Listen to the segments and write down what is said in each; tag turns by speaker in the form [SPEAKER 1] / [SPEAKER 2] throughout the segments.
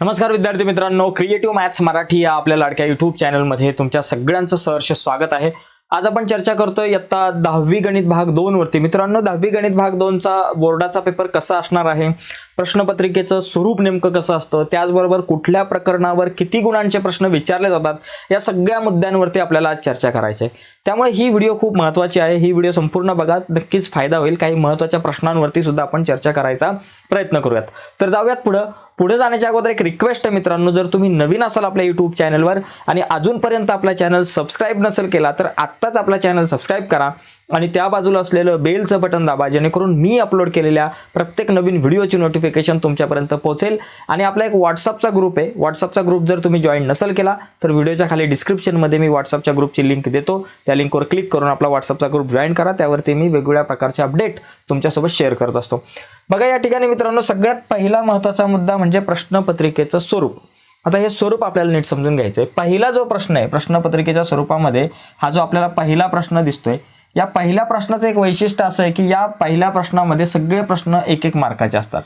[SPEAKER 1] नमस्कार विद्यार्थी मित्रांनो क्रिएटिव्ह मॅथ्स मराठी या आपल्या लाडक्या युट्यूब चॅनलमध्ये तुमच्या सगळ्यांचं सहर्ष स्वागत आहे. आज आपण चर्चा करतोय इयत्ता दहावी गणित भाग दोन वरती. मित्रांनो दहावी गणित भाग दोनचा बोर्डाचा पेपर कसा असणार आहे? प्रश्नपत्रिकेचं स्वरूप नेमकं कसं असतं? त्याचबरोबर कुठल्या प्रकरणावर किती गुणांचे प्रश्न विचारले जातात? या सगळ्या मुद्द्यांवरती आपल्याला आज चर्चा करायची आहे. त्यामुळे ही व्हिडिओ खूप महत्त्वाची आहे. ही व्हिडिओ संपूर्ण बघा. नक्कीच फायदा होईल. काही महत्त्वाच्या प्रश्नांवरती सुद्धा आपण चर्चा करायचा प्रयत्न करूयात. तर जाऊयात पुढं. पुढे जाण्याच्या अगोदर एक रिक्वेस्ट आहे मित्रांनो. जर तुम्ही नवीन असाल आपल्या यूट्यूब चॅनलवर आणि अजूनपर्यंत आपला चॅनल सबस्क्राईब नसेल केला तर आत्ताच आपला चॅनल सबस्क्राईब करा. आणि त्या बाजूला असलेलं बेलचं बटन दाबा जेणेकरून मी अपलोड केलेल्या प्रत्येक नवीन व्हिडिओची नोटिफिकेशन तुमच्यापर्यंत पोहोचेल. आणि आपला एक व्हॉट्सअपचा ग्रुप आहे. व्हॉट्सअपचा ग्रुप जर तुम्ही जॉईन नसेल केला तर व्हिडिओच्या खाली डिस्क्रिप्शनमध्ये मी व्हॉट्सअपच्या ग्रुपची लिंक देतो. त्या लिंकवर क्लिक करून आपला व्हॉट्सअपचा ग्रुप जॉईन करा. त्यावरती मी वेगवेगळ्या प्रकारचे अपडेट तुमच्यासोबत शेअर करत असतो. बघा या ठिकाणी मित्रांनो सगळ्यात पहिला महत्त्वाचा मुद्दा म्हणजे प्रश्नपत्रिकेचं स्वरूप. आता हे स्वरूप आपल्याला नीट समजून घ्यायचं आहे पहिला जो प्रश्न आहे प्रश्नपत्रिकेच्या स्वरूपामध्ये हा जो आपल्याला पहिला प्रश्न दिसतोय या पहिल्या प्रश्नाचं एक वैशिष्ट्य असं आहे की या पहिल्या प्रश्नामध्ये सगळे प्रश्न एक एक मार्काचे असतात.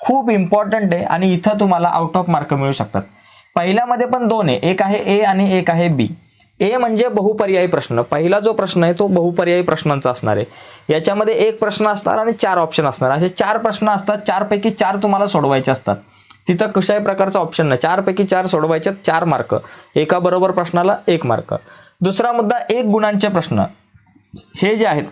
[SPEAKER 1] खूप इम्पॉर्टंट आहे आणि इथं तुम्हाला आउट ऑफ मार्क मिळू शकतात. पहिल्यामध्ये पण दोन आहे. एक आहे ए आणि एक आहे बी ए म्हणजे बहुपर्यायी प्रश्न. पहिला जो प्रश्न आहे तो बहुपर्यायी प्रश्नांचा असणार आहे. याच्यामध्ये एक प्रश्न असणार आणि चार ऑप्शन असणार. असे चार प्रश्न असतात चारपैकी चार तुम्हाला सोडवायचे असतात. तिथं कशाही प्रकारचा ऑप्शन नाही. चारपैकी चार सोडवायचे चार मार्क एका बरोबर प्रश्नाला एक मार्क दुसरा मुद्दा एक गुणांचे प्रश्न. हे जे आहेत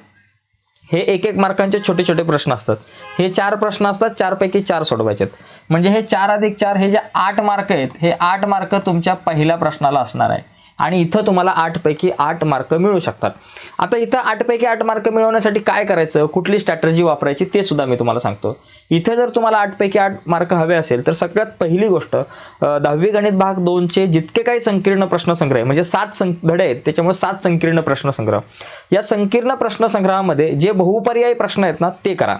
[SPEAKER 1] हे एक एक मार्कांचे छोटे छोटे प्रश्न असतात. हे चार प्रश्न असतात चारपैकी चार सोडवायचे आहेत म्हणजे हे चार अधिक चार हे जे आठ मार्क आहेत हे आठ मार्क तुमच्या पहिल्या प्रश्नाला असणार आहे. आणि इथं तुम्हाला आठपैकी आठ मार्क मिळू शकतात. आता इथं आठपैकी आठ मार्क मिळवण्यासाठी काय करायचं? कुठली स्ट्रॅटर्जी वापरायची? ते सुद्धा मी तुम्हाला सांगतो. इथं जर तुम्हाला आठपैकी आठ मार्क हवे असेल तर सगळ्यात पहिली गोष्ट दहावी गणित भाग दोनचे जितके काही संकीर्ण प्रश्नसंग्रह आहे म्हणजे सात सं धडे आहेत त्याच्यामुळे सात संकीर्ण प्रश्नसंग्रह. या संकीर्ण प्रश्नसंग्रहामध्ये जे बहुपर्यायी प्रश्न आहेत ना ते करा.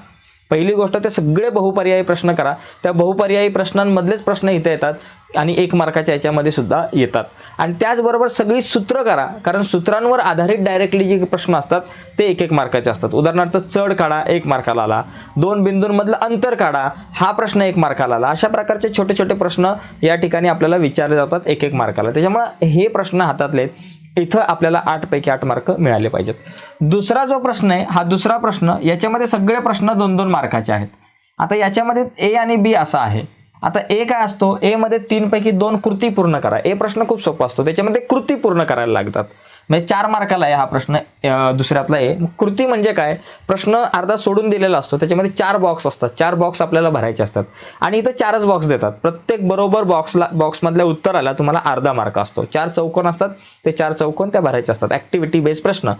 [SPEAKER 1] पहिली गोष्ट ते सगळे बहुपर्यायी प्रश्न करा. त्या बहुपर्यायी प्रश्नांमधलेच प्रश्न इथे येतात आणि एक मार्काच्या याच्यामध्ये सुद्धा येतात. आणि त्याचबरोबर सगळी सूत्र करा कारण सूत्रांवर आधारित डायरेक्टली जे प्रश्न असतात ते एक एक मार्काचे असतात. उदाहरणार्थ चढ काढा एक मार्काला आला. दोन बिंदूंमधलं अंतर काढा हा प्रश्न एक मार्काला आला. अशा प्रकारचे छोटे छोटे प्रश्न या ठिकाणी आपल्याला विचारले जातात एक एक मार्काला. त्याच्यामुळं हे प्रश्न हातातले इथं आपल्याला आठ पैकी आठ मार्क मिळाले पाहिजेत. दुसरा जो प्रश्न आहे हा दुसरा प्रश्न याच्यामध्ये सगळे प्रश्न दोन दोन मार्काचे आहेत. आता याच्यामध्ये ए आणि बी असा आहे. आता ए काय असतो? ए मध्ये तीन पैकी दोन कृती पूर्ण करा. ए प्रश्न खूप सोपा असतो. त्याच्यामध्ये कृती पूर्ण करायला लागतात. म्हणजे चार मार्काला आहे हा प्रश्न दुसऱ्यातला आहे. कृती म्हणजे काय? प्रश्न अर्धा सोडून दिलेला असतो त्याच्यामध्ये चार बॉक्स असतात. चार बॉक्स आपल्याला भरायचे असतात. आणि इथं चारच बॉक्स देतात. प्रत्येक बरोबर बॉक्सला बॉक्समधल्या उत्तराला तुम्हाला अर्धा मार्क असतो. चार चौकोन असतात ते चार चौकोन त्या भरायचे असतात. ऍक्टिव्हिटी बेस्ड प्रश्न.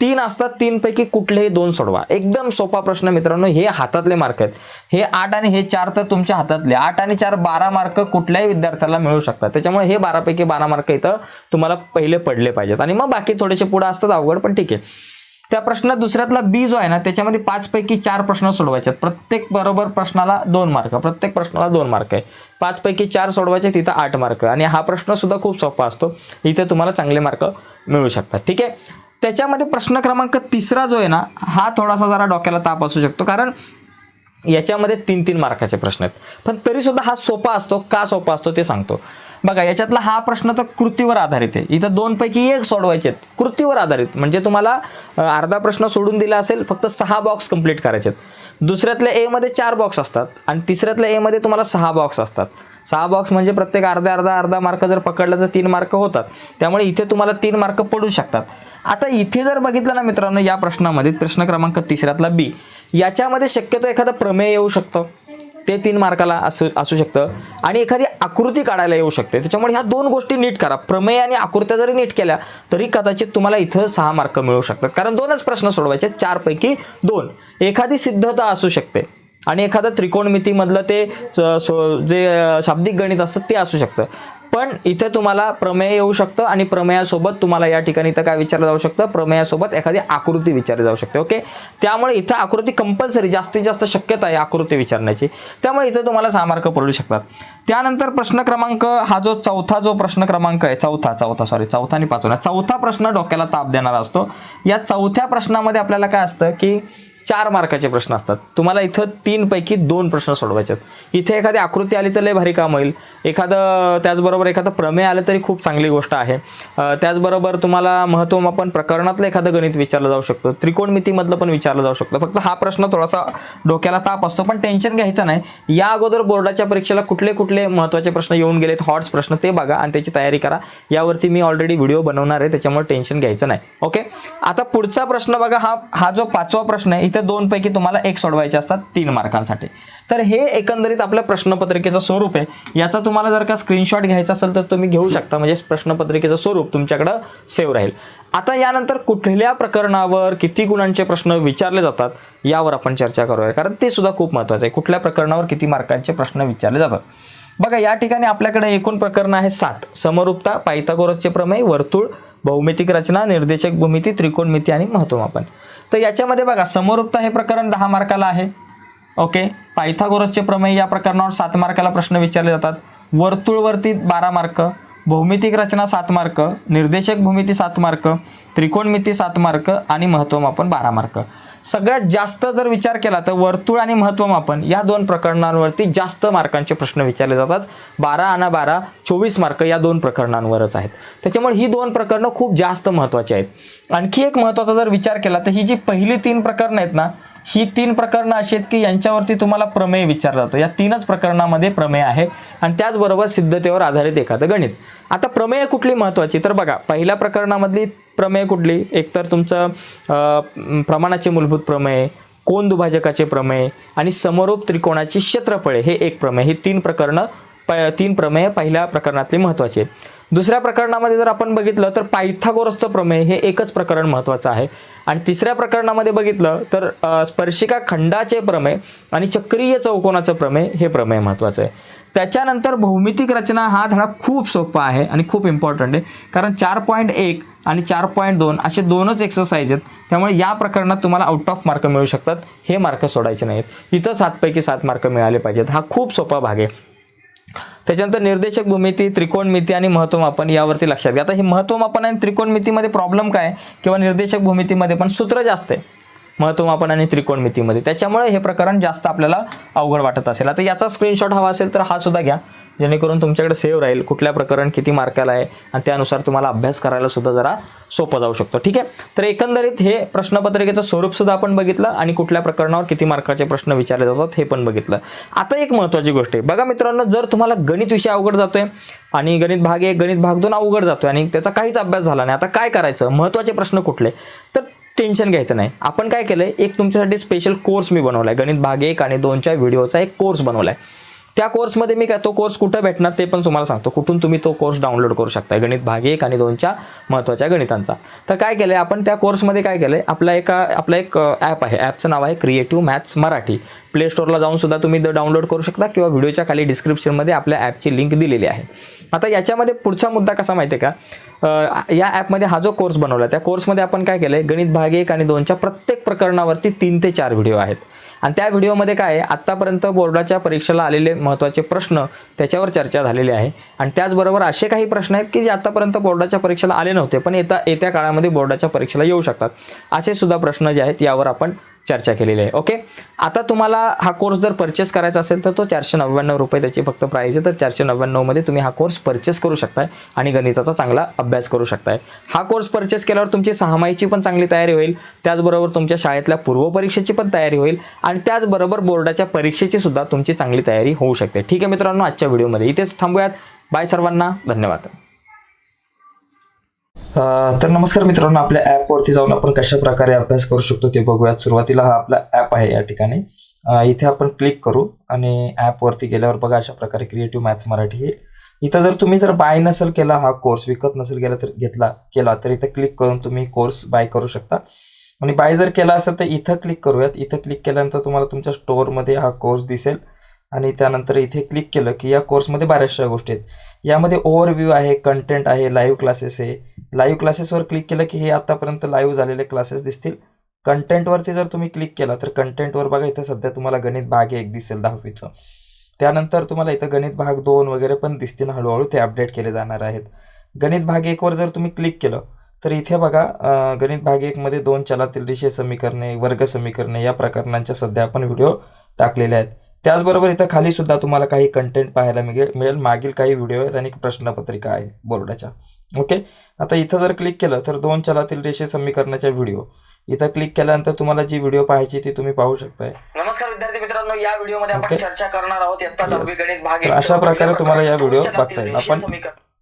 [SPEAKER 1] तीन असतात तीनपैकी कुठलेही दोन सोडवा. एकदम सोपा प्रश्न मित्रांनो हे हातातले मार्क आहेत. हे आठ आणि हे चार तर तुमच्या हातातले. आठ आणि चार बारा मार्क कुठल्याही विद्यार्थ्याला मिळू शकतात. त्याच्यामुळे हे बारापैकी बारा मार्क इथं तुम्हाला पहिले पडले पाहिजेत. आणि मग बाकी थोडेसे पुढे असतात अवघड पण ठीक आहे. त्या प्रश्नात दुसऱ्यातला बी जो आहे ना त्याच्यामध्ये पाचपैकी चार प्रश्न सोडवायचे आहेत. प्रत्येक बरोबर प्रश्नाला दोन मार्क प्रत्येक प्रश्नाला दोन मार्क आहे. पाचपैकी चार सोडवायचे तिथं आठ मार्क आणि हा प्रश्न सुद्धा खूप सोपा असतो. इथे तुम्हाला चांगले मार्क मिळू शकतात. ठीक आहे? त्याच्यामध्ये प्रश्न क्रमांक तिसरा जो आहे ना हा थोडासा जरा डोक्याला ताप असू शकतो. कारण याच्यामध्ये तीन तीन मार्काचे प्रश्न आहेत. पण तरीसुद्धा हा सोपा असतो. का सोपा असतो ते सांगतो. बघा याच्यातला हा प्रश्न तर कृतीवर आधारित आहे. इथं दोनपैकी एक सोडवायचे आहेत. कृतीवर आधारित. म्हणजे तुम्हाला अर्धा प्रश्न सोडून दिला असेल फक्त सहा बॉक्स कंप्लीट करायचे आहेत. दुसऱ्यातल्या एमध्ये चार बॉक्स असतात. आणि तिसऱ्यातल्या एमध्ये तुम्हाला सहा बॉक्स असतात. सहा बॉक्स म्हणजे प्रत्येक अर्धा अर्धा अर्धा मार्क जर पकडलं तर तीन मार्क होतात. त्यामुळे इथे तुम्हाला तीन मार्क पडू शकतात. आता इथे जर बघितलं ना मित्रांनो या प्रश्नामध्ये प्रश्न क्रमांक तिसऱ्यातला बी याच्यामध्ये शक्यतो एखादं प्रमेय येऊ शकतं. ते तीन मार्काला असू असू शकतं. आणि एखादी आकृती काढायला येऊ शकते. त्याच्यामुळे ह्या दोन गोष्टी नीट करा. प्रमेय आणि आकृत्या जरी नीट केल्या तरी कदाचित तुम्हाला इथं सहा मार्क मिळू शकतात. कारण दोनच प्रश्न सोडवायचे चारपैकी दोन. एखादी सिद्धता असू शकते. आणि एखादं त्रिकोणमितीमधलं ते स- सो- जे शाब्दिक गणित असतं ते असू शकतं. पण इथे तुम्हाला प्रमेय येऊ शकतं आणि प्रमेयासोबत तुम्हाला या ठिकाणी इथं काय विचारलं जाऊ शकतं? प्रमेयासोबत एखादी आकृती विचारली जाऊ शकते ओके? त्यामुळे इथं आकृती कंपल्सरी जास्तीत जास्त शक्यता आहे आकृती विचारण्याची. त्यामुळे इथं तुम्हाला सहा मार्क पडू शकतात. त्यानंतर प्रश्न क्रमांक हा जो चौथा जो प्रश्न क्रमांक आहे चौथा चौथा सॉरी चौथा आणि पाचवा. चौथा प्रश्न डोक्याला ताप देणारा असतो. या चौथ्या प्रश्नामध्ये आपल्याला काय असतं की चार मार्काचे प्रश्न असतात. तुम्हाला इथं तीनपैकी दोन प्रश्न सोडवायचे आहेत. इथे एखादी आकृती आली तर लय भारी काम होईल. एखादं त्याचबरोबर एखादं प्रमेय आलं तरी खूप चांगली गोष्ट आहे. त्याचबरोबर तुम्हाला महत्त्वमापन प्रकरणातलं एखादं गणित विचारलं जाऊ शकतं. त्रिकोणमितीमधलं पण विचारलं जाऊ शकतं. फक्त हा प्रश्न थोडासा डोक्याला ताप असतो पण टेन्शन घ्यायचं नाही. या अगोदर बोर्डाच्या परीक्षेला कुठले कुठले महत्त्वाचे प्रश्न येऊन गेलेत हॉट्स प्रश्न ते बघा आणि त्याची तयारी करा. यावरती मी ऑलरेडी व्हिडिओ बनवणार आहे त्याच्यामुळे टेन्शन घ्यायचं नाही. ओके आता पुढचा प्रश्न बघा हा हा जो पाचवा प्रश्न आहे इथं दोनपैकी तुम्हाला एक सोडवायचे असतात तीन मार्कांसाठी. तर हे एकंदरीत आपल्या प्रश्नपत्रिकेचं स्वरूप आहे. याचा तुम्हाला जर का स्क्रीनशॉट घ्यायचा असेल तर तुम्ही घेऊ शकता. म्हणजे प्रश्नपत्रिकेचं स्वरूप तुमच्याकडं सेव्ह राहील. आता यानंतर कुठल्या प्रकरणावर किती गुणांचे प्रश्न विचारले जातात यावर आपण चर्चा करूया. कारण ते सुद्धा खूप महत्त्वाचं आहे. कुठल्या प्रकरणावर किती मार्कांचे प्रश्न विचारले जातात. बघा या ठिकाणी आपल्याकडे एकूण प्रकरण आहे सात. समरूपता पायथागोरसचे प्रमेय वर्तुळ भौमितिक रचना निर्देशक भूमिती त्रिकोणमिती आणि महत्वमापन तर याच्यामध्ये बघा समरूपता हे प्रकरण दहा मार्काला आहे. ओके? पायथागोरसचे प्रमेय या प्रकरणावर सात मार्काला प्रश्न विचारले जातात. वर्तुळवरती बारा मार्क भौमितिक रचना सात मार्क निर्देशक भूमिती सात मार्क त्रिकोणमिती सात मार्क आणि महत्वमापन बारा मार्क. सगळ्यात जास्त जर विचार केला तर वर्तुळ आणि महत्वमापन या दोन प्रकरणांवरती जास्त मार्कांचे प्रश्न विचारले जातात. बारा आणि बारा चोवीस मार्क या दोन प्रकरणांवरच आहेत. त्याच्यामुळे ही दोन प्रकरणं खूप जास्त महत्त्वाची आहेत. आणखी एक महत्त्वाचा जर विचार केला तर ही जी पहिली तीन प्रकरणं आहेत ना ही तीन प्रकरणं अशी आहेत की यांच्यावरती तुम्हाला प्रमेय विचारला जातो. या तीनच प्रकरणामध्ये प्रमेय आहे आणि त्याचबरोबर सिद्धतेवर आधारित एखादं गणित. आता प्रमेय कुठली महत्त्वाची तर बघा पहिल्या प्रकरणामधली प्रमेय कुठली? एकतर तुमचं प्रमाणाचे मूलभूत प्रमेय कोण दुभाजकाचे प्रमेय आणि समरूप त्रिकोणाची क्षेत्रफळे हे एक प्रमेय. हे तीन प्रकरणं प तीन प्रमेय पहिल्या प्रकरणातली महत्त्वाची दुसऱ्या प्रकरणामध्ये जर आपण बघितलं तर पायथागोरसचं प्रमेय हे एकच प्रकरण महत्त्वाचं आहे. आणि तिसऱ्या प्रकरणामध्ये बघितलं तर स्पर्शिका खंडाचे प्रमेय आणि चक्रीय चौकोनाचं प्रमेय हे प्रमेय महत्त्वाचं आहे. त्याच्यानंतर भौमितिक रचना हा धडा खूप सोपा आहे आणि खूप इम्पॉर्टंट आहे. कारण चार पॉईंट एक आणि चार पॉईंट दोन असे दोनच एक्सरसाइज आहेत. त्यामुळे या प्रकरणात तुम्हाला आउट ऑफ मार्क मिळू शकतात. हे मार्क सोडायचे नाहीत. इथं सातपैकी सात मार्क मिळाले पाहिजेत. हा खूप सोपा भाग आहे. त्याच्यानंतर निर्देशक भूमिती त्रिकोणमिती आणि महत्वमापन यावरती लक्षात घ्या. आता हे महत्वमापन आणि त्रिकोणमितीमध्ये प्रॉब्लेम काय किंवा निर्देशक भूमितीमध्ये पण सूत्र जास्त आहे. महत्वमापन आणि त्रिकोणमितीमध्ये. त्याच्यामुळे हे प्रकरण जास्त आपल्याला अवघड वाटत असेल. आता याचा स्क्रीनशॉट हवा असेल तर हा सुद्धा घ्या. जेणेकरून तुमच्याकडे सेव्ह राहील कुठल्या प्रकरण किती मार्काला आहे आणि त्यानुसार तुम्हाला अभ्यास करायला सुद्धा जरा सोपं जाऊ शकतो. ठीक आहे? तर एकंदरीत हे प्रश्नपत्रिकेचं स्वरूप सुद्धा आपण बघितलं आणि कुठल्या प्रकरणावर किती मार्काचे प्रश्न विचारले जातात हे पण बघितलं. आता एक महत्त्वाची गोष्ट आहे. बघा मित्रांनो जर तुम्हाला गणित विषय अवघड जातोय आणि गणित भाग एक गणित भाग दोन अवघड जातोय आणि त्याचा काहीच अभ्यास झाला नाही आता काय करायचं? महत्त्वाचे प्रश्न कुठले? तर टेन्शन घ्यायचं नाही. आपण काय केलंय? एक तुमच्यासाठी स्पेशल कोर्स मी बनवलाय. गणित भाग एक आणि दोनच्या व्हिडिओचा एक कोर्स बनवलाय. त्या कोर्समध्ये मी काय तो कोर्स कुठं भेटणार ते पण तुम्हाला सांगतो. कुठून तुम्ही तो कोर्स डाउनलोड करू शकता. गणित भाग एक आणि दोनच्या महत्त्वाच्या गणितांचा. तर काय केलं आहे आपण त्या कोर्समध्ये काय केलं आहे आपला एका आपला एक ॲप आहे. ॲपचं नाव आहे क्रिएटिव्ह मॅथ्स मराठी. प्ले स्टोअरला जाऊन सुद्धा तुम्ही डाउनलोड करू शकता किंवा व्हिडिओच्या खाली डिस्क्रिप्शनमध्ये आपल्या ॲपची लिंक दिलेली आहे. आता याच्यामध्ये पुढचा मुद्दा कसा माहिती आहे का या ॲपमध्ये हा जो कोर्स बनवला त्या कोर्समध्ये आपण काय केलं आहे गणित भाग एक आणि दोनच्या प्रत्येक प्रकरणावरती तीन ते चार व्हिडिओ आहेत. आणि त्या व्हिडिओमध्ये काय आहे आत्तापर्यंत बोर्डाच्या परीक्षेला आलेले महत्त्वाचे प्रश्न त्याच्यावर चर्चा झालेली आहे. आणि त्याचबरोबर असे काही प्रश्न आहेत की जे आत्तापर्यंत बोर्डाच्या परीक्षेला आले नव्हते पण येता येत्या काळामध्ये बोर्डाच्या परीक्षेला येऊ शकतात. असे सुद्धा प्रश्न जे आहेत यावर आपण चर्चा केलेली आहे. ओके आता तुम्हाला हा कोर्स जर परचेस करायचा असेल तर तो चारशे नव्याण्णव रुपये त्याची फक्त प्राईस आहे. तर चारशे नव्याण्णवमध्ये तुम्ही हा कोर्स परचेस करू शकताय आणि गणिताचा चांगला अभ्यास करू शकताय. हा कोर्स परचेस केल्यावर तुमची सहामाहीची पण चांगली तयारी होईल. त्याचबरोबर तुमच्या शाळेतल्या पूर्वपरीक्षेची पण तयारी होईल. आणि त्याचबरोबर बोर्डाच्या परीक्षेची सुद्धा तुमची चांगली तयारी होऊ शकते. ठीक आहे मित्रांनो आजच्या व्हिडिओमध्ये इथेच थांबूयात. बाय सर्वांना. धन्यवाद.
[SPEAKER 2] तर नमस्कार मित्रांनो आपल्या ॲपवरती जाऊन आपण कशा प्रकारे अभ्यास करू शकतो ते बघूयात. सुरुवातीला हा आपला ॲप आहे या ठिकाणी. इथे आपण क्लिक करू आणि ॲपवरती गेल्यावर बघा अशा प्रकारे क्रिएटिव्ह मॅथ्स मराठी येईल इथं जर तुम्ही जर बाय नसेल केला हा कोर्स विकत नसेल गेला तर घेतला केला तर इथं क्लिक करून तुम्ही कोर्स बाय करू शकता. आणि बाय जर केला असेल तर इथं क्लिक करूयात. इथं क्लिक केल्यानंतर तुम्हाला तुमच्या स्टोअरमध्ये हा कोर्स दिसेल. आणि त्यानंतर इथे क्लिक केलं की या कोर्समध्ये बऱ्याचशा गोष्टी आहेत. यामध्ये ओव्हरव्ह्यू आहे कंटेंट आहे लाईव्ह क्लासेस आहे. लाईव्ह क्लासेसवर क्लिक केलं की हे आत्तापर्यंत लाईव्ह झालेले क्लासेस दिसतील. कंटेंटवरती जर तुम्ही क्लिक केला तर कंटेंटवर बघा इथं सध्या तुम्हाला गणित भाग एक दिसेल दहावीचं. त्यानंतर तुम्हाला इथं गणित भाग दोन वगैरे पण दिसतील हळूहळू ते अपडेट केले जाणार आहेत. गणित भाग एकवर जर तुम्ही क्लिक केलं तर इथे बघा गणित भाग एकमध्ये दोन चलातील रेषीय समीकरणे वर्ग समीकरणे या प्रकरणांच्या सध्या आपण व्हिडिओ टाकलेले आहेत. त्याचबरोबर इथं खाली सुद्धा तुम्हाला काही कंटेंट पाहायला मिळेल मिळेल. मागील काही व्हिडिओ आहेत आणि प्रश्नपत्रिका आहे बोर्डाच्या. ओके आता इथं जर क्लिक केलं तर दोन चलातील रेषीय समीकरणाच्या व्हिडिओ इथं क्लिक केल्यानंतर तुम्हाला जी व्हिडिओ पाहायची ती तुम्ही पाहू शकताय.
[SPEAKER 1] नमस्कार विद्यार्थी मित्रांनो या व्हिडिओमध्ये आपण. चर्चा करणार आहोत. गणित भाग
[SPEAKER 2] अशा प्रकारे तुम्हाला या व्हिडिओ बघता येईल. आपण-.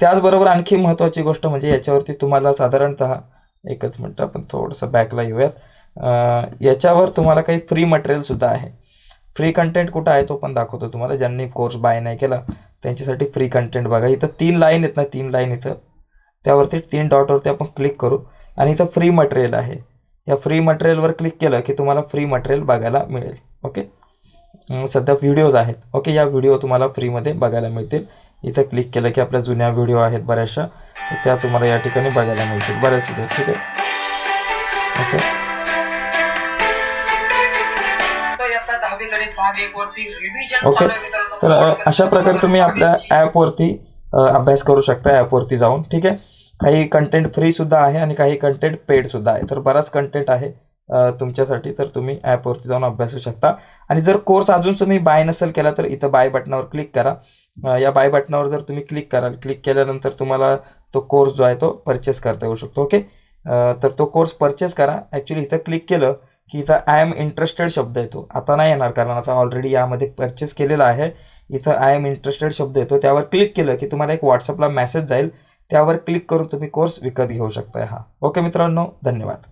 [SPEAKER 2] त्याचबरोबर आणखी महत्त्वाची गोष्ट म्हणजे याच्यावरती तुम्हाला साधारणतः एकच मिनटं आपण थोडंसं बॅकला येऊयात. याच्यावर तुम्हाला काही फ्री मटेरियलसुद्धा आहे. फ्री कंटेंट कुठं आहे तो पण दाखवतो तुम्हाला. ज्यांनी कोर्स बाय नाही केला त्यांच्यासाठी फ्री कंटेंट बघा. इथं तीन लाईन आहेत ना तीन लाईन इथं. त्यावरती तीन डॉटवरती आपण क्लिक करू. आणि इथं फ्री मटेरियल आहे. या फ्री मटेरियलवर क्लिक केलं की तुम्हाला फ्री मटेरियल बघायला मिळेल. ओके सध्या व्हिडिओज आहेत. ओके या व्हिडिओ तुम्हाला फ्रीमध्ये बघायला मिळतील. इथं क्लिक केलं की आपल्या जुन्या व्हिडिओ आहेत बऱ्याचशा. तर त्या तुम्हाला या ठिकाणी बघायला मिळतील. बऱ्याच व्हिडिओ ठीक आहे? ओके.
[SPEAKER 1] मित्रांनो.
[SPEAKER 2] तर अशा प्रकारे तुम्ही आपल्या ॲपवरती अभ्यास करू शकता ॲपवरती जाऊन ठीक आहे? काही कंटेंट फ्री सुद्धा आहे आणि काही कंटेंट पेड सुद्धा आहे. तर बराच कंटेंट आहे. तुमच्यासाठी तर तुम्ही ॲपवरती जाऊन अभ्यासू शकता. आणि जर कोर्स अजून तुम्ही बाय नसेल केला तर इथं बाय बटनावर क्लिक करा. या बाय बटनावर जर तुम्ही क्लिक कराल क्लिक केल्यानंतर तुम्हाला तो कोर्स जो आहे तो परचेस करता येऊ शकतो ओके तर तो कोर्स परचेस करा. ॲक्च्युली इथं क्लिक केलं की इथं आय एम इंटरेस्टेड शब्द येतो. आता नाही येणार कारण आता ऑलरेडी यामध्ये परचेस केलेला आहे. इथं आय एम इंटरेस्टेड शब्द येतो. त्यावर क्लिक केलं की तुम्हाला एक व्हॉट्सअपला मेसेज जाईल. त्यावर क्लिक करून तुम्ही कोर्स विकत घेऊ शकताय हा. ओके मित्रांनो धन्यवाद.